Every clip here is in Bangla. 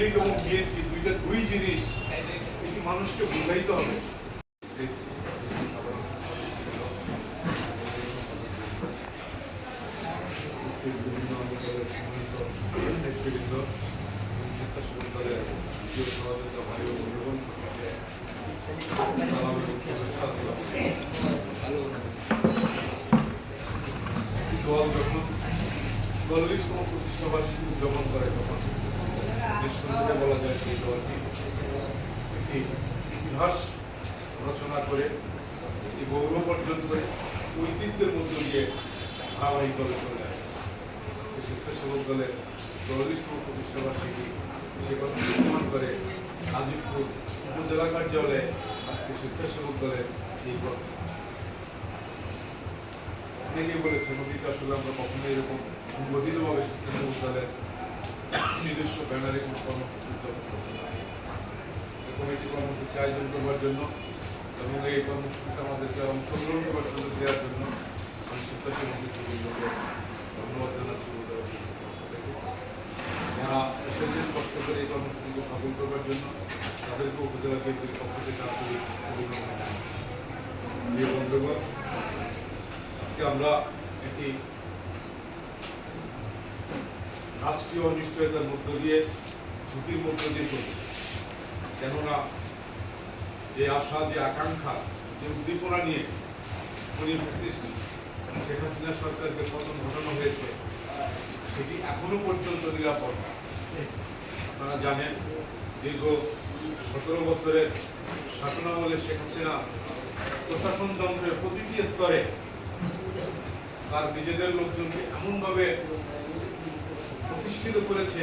লীগ এবং বিএনপি দুইটা দুই জিনিস এটি মানুষকে বুঝাইতে হবে। বিভিন্ন প্রিয় সহযোগিতা ভাই ও যখন চল্লিশতম প্রতিষ্ঠা উদযাপন করে তখন। নিঃসন্দেহে বলা যায় সেই দলটি একটি ইতিহাস রচনা করে একটি গৌরব অর্জন করে ঐতিহ্যের মধ্য দিয়ে ধারাবাহিকভাবে চলে আসে স্বেচ্ছাসেবক দলের চল্লিশতম প্রতিষ্ঠা বার্ষিকী সে কথা প্রমাণ করে আজিবপুর উপজেলা কার্যালয়ে আজকে স্বেচ্ছাসেবক দলের এই গঠন অনেকেই বলেছেন অতীতে আসলে আমরা কখনো এরকম সংগঠিতভাবে স্বেচ্ছাসেবক দলের নিজস্ব ব্যানারে কোনো কর্মসূচি এরকম কর্মসূচি আয়োজন করবার জন্য এবং এই কর্মসূচিতে আমাদেরকে অংশগ্রহণ করার সুযোগ দেওয়ার জন্য আমি স্বেচ্ছাসেবক নেতৃবৃন্দকে ধন্যবাদ জানাচ্ছি যারা এসেছেন কষ্ট করে এই কর্মসূচিকে সফল করবার জন্য, তাদেরকে উপজেলা কেন্দ্রের পক্ষ থেকে আন্তরিক আজকে আমরা একটি রাষ্ট্রীয় অনিশ্চয়তার মধ্য দিয়ে ঝুঁকির মধ্য দিয়ে চলছি কেননা যে আশা, যে আকাঙ্ক্ষা, যে উদ্দীপনা নিয়ে উনি ফ্যাসিস্ট শেখ হাসিনা সরকারকে পতন ঘটানো হয়েছে, সেটি এখনও পর্যন্ত নিরাপদ না। আপনারা জানেন, দীর্ঘ সতেরো বছরের শাসনামলে শেখ হাসিনা প্রশাসন তন্ত্রের প্রতিটি স্তরে তার নিজেদের লোকজনকে এমনভাবে প্রতিষ্ঠিত করেছে।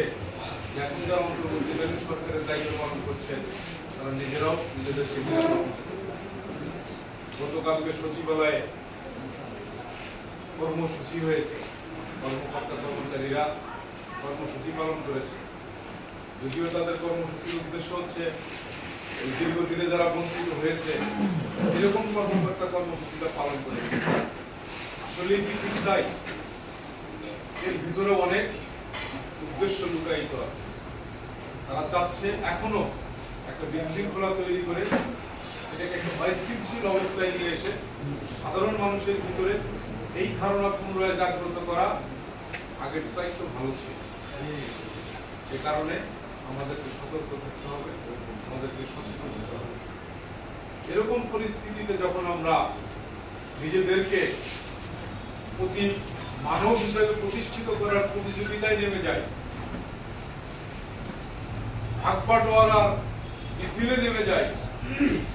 এখন যারা অন্তর্বর্তীকালীন সরকারের দায়িত্ব পালন করছেন তারা নিজেরাও করেন। গতকালকে সচিবালয়ে কর্মসূচি হয়েছে। কর্মকর্তা কর্মচারীরা কর্মসূচি পালন করেছে। যদিও তাদের কর্মসূচির উদ্দেশ্য হচ্ছে এই দীর্ঘদিনে যারা বঞ্চিত হয়েছে, এরকম কর্মকর্তা কর্মসূচিটা পালন করেছে। আসলে কি ঠিক তাই? এর ভিতরে অনেক উদ্দেশ্য লুকায়িত আছে। তারা চাচ্ছে এখনও একটা বিশৃঙ্খলা তৈরি করে, এটাকে একটা অস্থিতিশীল অবস্থায় নিয়ে এসে সাধারণ মানুষের ভিতরে এই ধারণা পুনরায় জাগ্রত করা আগেরটা একটু ভালো ছিল। এ কারণে আমাদেরকে সতর্ক থাকতে হবে, আমাদেরকে সচেতন হতে হবে। এরকম পরিস্থিতিতে যখন আমরা নিজেদেরকে প্রতি মানব হিসেবে প্রতিষ্ঠিত করার প্রতিযোগিতায় নেমে যায়। ভাগবাটোয়ারার মিছিলে নেমে যাই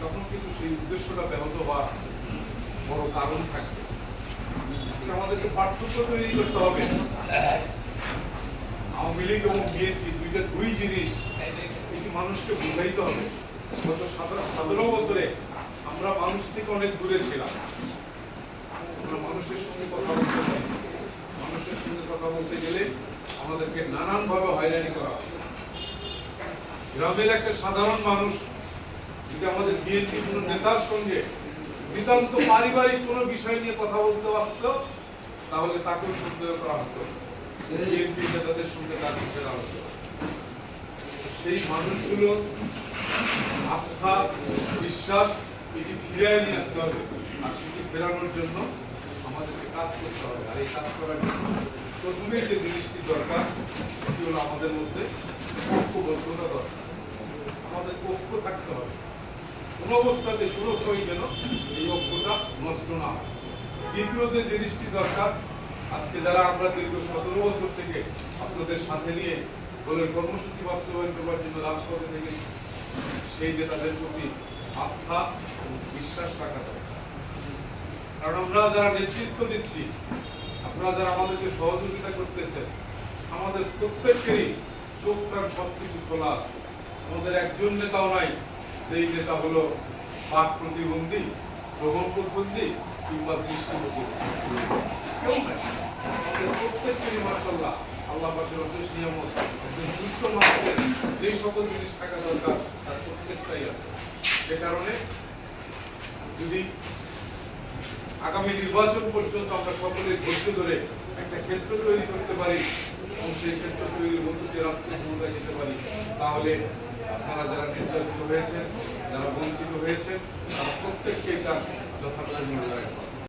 তখন কিন্তু সেই উদ্দেশ্যটা ব্যাহত হওয়ার বড় কারণ থাকবে। আমাদেরকে পার্থক্য তৈরি করতে হবে। আওয়ামী লীগ এবং বিএনপি দুইটা দুই জিনিস, এটি মানুষকে বুঝাইতে হবে। গত সতেরো সতেরো বছরে আমরা মানুষ থেকে অনেক দূরে ছিলাম। আমরা মানুষের সঙ্গে কথা মানুষের সঙ্গে কথা বলতে গেলে আমাদেরকে নানান ভাবে হয়রানি করা হয়। গ্রামের একটা সাধারণ মানুষ যদি আমাদের বিএনপি কোনো নেতার সঙ্গে নিতান্ত পারিবারিক কোনো বিষয় নিয়ে কথা বলতে পারত, তাহলে তাকেও সন্দেহ করা হতো। বিএনপি নেতাদের সঙ্গে তার বিষয়ে আলোচনা সেই মানুষগুলো আস্থা, বিশ্বাস, এটি ফিরিয়ে নিয়ে আসতে হবে। আর সেটি ফেরানোর জন্য আমাদেরকে কাজ করতে হবে, আর এই কাজ করার জন্য প্রথমেই যে জিনিসটি দরকার, সেটি হলো আমাদের মধ্যে ঐক্যবদ্ধতা দরকার। আমাদের ঐক্য থাকতে হবে। কোন অবস্থাতে সুরক্ষাই যেন এই ঐক্যটা নষ্ট না হয়। দ্বিতীয় যে জিনিসটি দরকার, আজকে যারা আমরা দীর্ঘ সতেরো বছর থেকে আপনাদের সাথে নিয়ে দলের কর্মসূচি বাস্তবায়ন করবার জন্য রাজপথে থেকে, সেই নেতাদের প্রতি আস্থা বিশ্বাস রাখা দরকার। কারণ আমরা যারা নেতৃত্ব দিচ্ছি, আপনারা যারা আমাদেরকে সহযোগিতা করতেছেন, আমাদের প্রত্যেকেরই চোখ, কান সবকিছু খোলা আছে। আমাদের একজন নেতাও নাই, যেই নেতা হলো বাক প্রতিবন্ধী, শ্রবণ প্রতিবন্ধী কিংবা দৃষ্টি প্রতিবন্ধী। আমাদের প্রত্যেকেরই মাশাল্লাহ আল্লাহ পাশের অশেষ নিয়ামত, একজন সুস্থ মানুষের যে সকল জিনিস থাকা দরকার, তার প্রত্যেকটাই আছে। সে কারণে যদি আগামী নির্বাচন পর্যন্ত আমরা সকলে ধৈর্য ধরে একটা ক্ষেত্র তৈরি করতে পারি এবং সেই ক্ষেত্র তৈরির মধ্য দিয়ে রাষ্ট্রের ক্ষমতায় যেতে পারি, তাহলে আপনারা যারা নির্যাতিত হয়েছেন, যারা বঞ্চিত হয়েছেন, তারা প্রত্যেককে এটা যথাযথ মূল্যায়ন করবেন